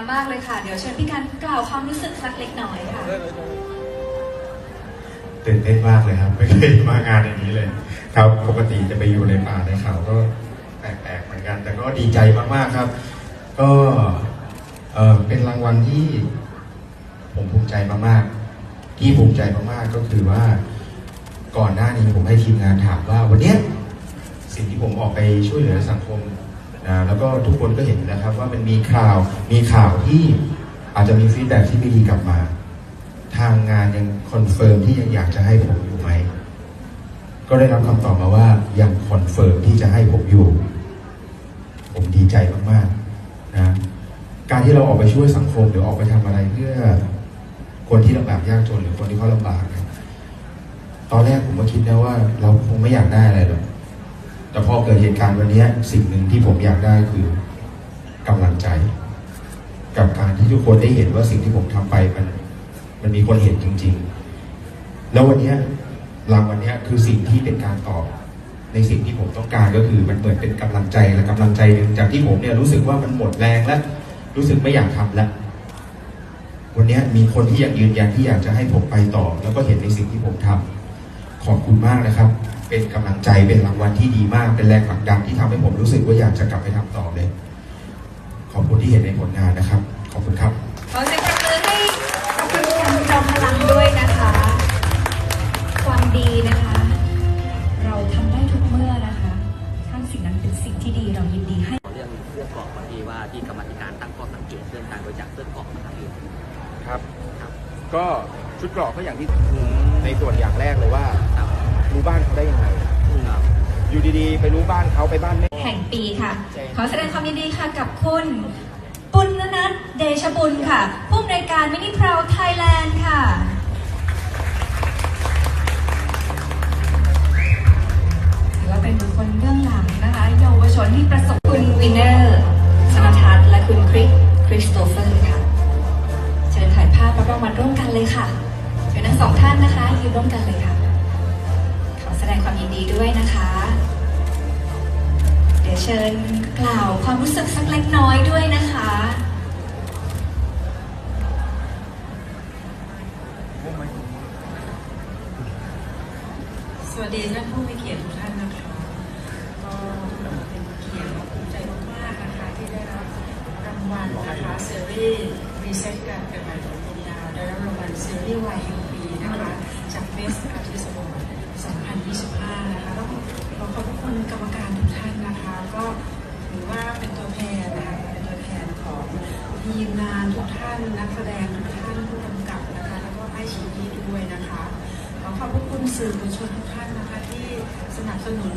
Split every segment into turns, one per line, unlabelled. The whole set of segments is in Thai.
ามมากเลยค่ะ เดี๋ยวเชิญพี่การกล่าวความรู้สึกสักเล็กน้อยค่ะ
ตื่นเต้นมากเลยครับ ไม่เคยมางานอย่างนี้เลย ครับปกติจะไปอยู่ในป่าในเขาก็แปลกๆเหมือนกัน แต่ก็ดีใจมากๆครับ ก็เออเป็นรางวัลที่ ผมภูมิใจมากๆ ที่ภูมิใจมากๆก็คือว่าก่อนหน้านี้ผมให้ทีมงานถามว่าวันเนี้ยสิ่งที่ผมออกไปช่วยเหลือสังคม นะแล้วก็ทุกคนก็เห็นนะครับว่ามันมีข่าวมีข่าวที่อาจจะมีฟีดแบ็ที่ไม่ดีกลับมา ทางงานยังคอนเฟิร์มที่ยังอยากจะให้ผมอยู่ไหมก็ได้รับคำตอบมาว่ายังคอนเฟิร์มที่จะให้ผมอยู่ ผมดีใจมากๆนะการที่เราออกไปช่วยสังคมหรือออกไปทำอะไรเพื่อคนที่ลำบากยากจนหรือคนที่เขาลำบากเนี่ยตอนแรกผมก็คิดนะว่า เราคงไม่อยากได้อะไรหรอก แต่พอเกิดเหตุการณ์วันนี้สิ่งหนึ่งที่ผมอยากได้คือกำลังใจ กับการที่ทุกคนได้เห็นว่าสิ่งที่ผมทำไปมัน มันมีคนเห็นจริง ๆ แล้ววันนี้รางวัลนี้คือสิ่งที่เป็นการตอบในสิ่งที่ผมต้องการก็คือมันเหมือนเป็นกำลังใจและกำลังใจหนึ่งจากที่ผมเนี่ยรู้สึกว่ามันหมดแรงและรู้สึกไม่อยากทำแล้ววันนี้มีคนที่ยังยืนยันที่อยากจะให้ผมไปต่อ แล้วก็เห็นในสิ่งที่ผมทำ ขอบคุณมากนะครับ เป็นกำลังใจเป็นรางวัลที่ดีมาก เป็นแรงผลักดันที่ทำให้ผมรู้สึกว่าอยากจะกลับไปทำต่อเลย ขอบคุณที่เห็นในผลงานนะครับ ขอบคุณครับ
ขอเสียงปรบมือให้กับคุณการจอมพลังด้วยนะคะ ความดีนะคะ เราทำได้ทุกเมื่อนะคะถ้าสิ่งนั้นเป็นสิ่งที่ดีเรายินดีให้
เรื่องเรื่องเกาะพอดีว่าที่กรรมาธิการตั้งข้อสังเกตเรื่องการบริจาคเสื้อเกาะนะครับพี่
ครับ
ครับ
ก็ชุดเกราะก็อย่างที่ในส่วนอย่างแรกเลยว่า
ค รับ
รู้บ้านเขาได้ยังไง
ครับ
อยู่ดีๆ ไปรู้บ้านเขาไปบ้านแม่
แห่งปีค่ะ
ใช่
ขอแสดงความยินดีค่ะกับคุณปุณณนัทเดชบุญค่ะ ผู้อำนวยการมินิพราวไทยแลนด์ค่ะถือว่าเป็นบุคคลเบื้องหลังนะคะเยาวชนที่ประสบคุณวินเนอร์ชนทัศน์และคุณคริสคริสโตเฟอร์ค่ะ เชิญถ่ายภาพรับรางวัลร่วมกันเลยค่ะเชิญทั้งสองท่านนะคะยืนร่วมกันเลยค่ะขอแสดง ความยินดีด้วยนะคะ เดี๋ยวเชิญกล่าวความรู้สึกสักเล็กน้อยด้วยนะคะ
สวัสดีท่านผู้มีเกียรติทุกท่านนะคะก็เป็นเกียรติภูมิใจมากๆนะคะที่ได้รับรางวัลนะคะซีรีส์รีเซ็ตการเกิดใหม่ของดวงดาวได้รับรางวัลซีรีส์วายแห่งปีนะคะจาก Best Artist Award ทีมงานทุกท่านนักแสดงทุกท่านผู้กำกับนะคะแล้วก็ไอชีพีด้วยนะคะขอขอบพระคุณสื่อมวลชนทุกท่านนะคะที่สนับสนุน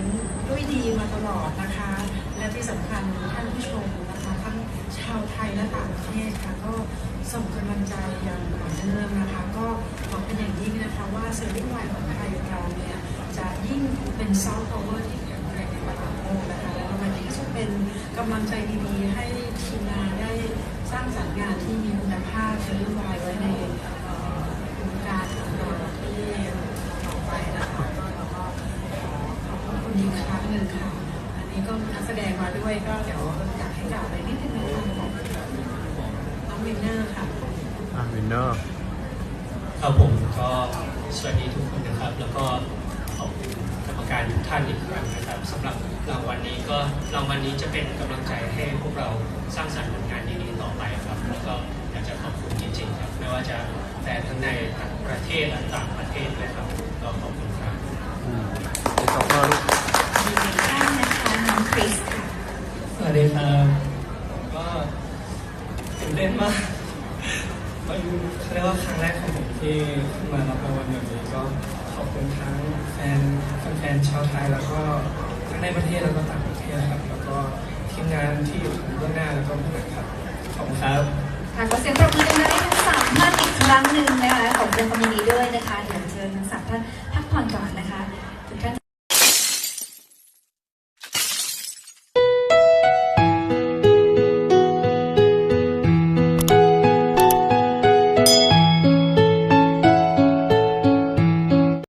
ด้วยดีมาตลอดนะคะ และที่สำคัญท่านผู้ชมนะคะทั้งชาวไทยและต่างประเทศค่ะก็ส่งกำลังใจอย่างต่อเนื่องนะคะ ก็หวังเป็นอย่างยิ่งนะคะว่าซีรีส์วาของไทยเราเนี่ยจะยิ่งเป็นซอฟต์พาวเวอร์ที่แข็งแกร่งในตลาดโลกนะคะและวันนี้ก็จะเป็นกำลังใจดีๆให้ทีมงาน สร้างสรรค์งานที่มีคุณภาพซีรีส์วายไว้ในเอ่อวงการของเราที่ต่อไปนะคะก็เราก็ขอขอบคุณอีกครั้งหนึ่งค่ะ อันนี้ก็นักแสดงมาด้วยก็เดี๋ยวอยากให้กล่าวอะไรนิดนึงนะคะน้องวินเนอร์ค่ะ
อ่าวินเนอร์
ครับผมก็สวัสดีทุกคนนะครับ แล้วก็ขอบคุณ การทุกท่านอีกครั้งนะครับสำหรับรางวัลนี้ก็รางวัลนี้จะเป็นกำลังใจให้พวกเราสร้างสรรค์ผลงานดีๆต่อไปครับแล้วก็อยากจะขอบคุณจริงๆครับไม่ว่าจะแฟนทั้งในต่างประเทศและต่างประเทศเลยครับก็ขอบคุณครับ
เป็นซอฟเฟอร์ลูก
มีหนึ่งท่านนะคะน้องคริสค่ะ
สวัสดีครับก็ตื่นเต้นมากเป็นเขาเรียกว่าครั้งแรกของผมที่มารับรางวัลแบบนี้ก็ ขอบคุณทั้งแฟนแฟนชาวไทยแล้วก็ทั้งในประเทศแล้วก็ต่างประเทศครับ แล้วก็ทีมงานที่อยู่เบื้องหน้าแล้วก็เบื้องหลังครับขอบคุณครับ
ค่ะขอเสียงปรบมือดังๆให้ทั้งสามท่านอีกครั้งหนึ่งนะคะขอบคุณความยินดีด้วยนะคะเดี๋ยวเชิญทั้งสามท่านพักผ่อนก่อนนะคะ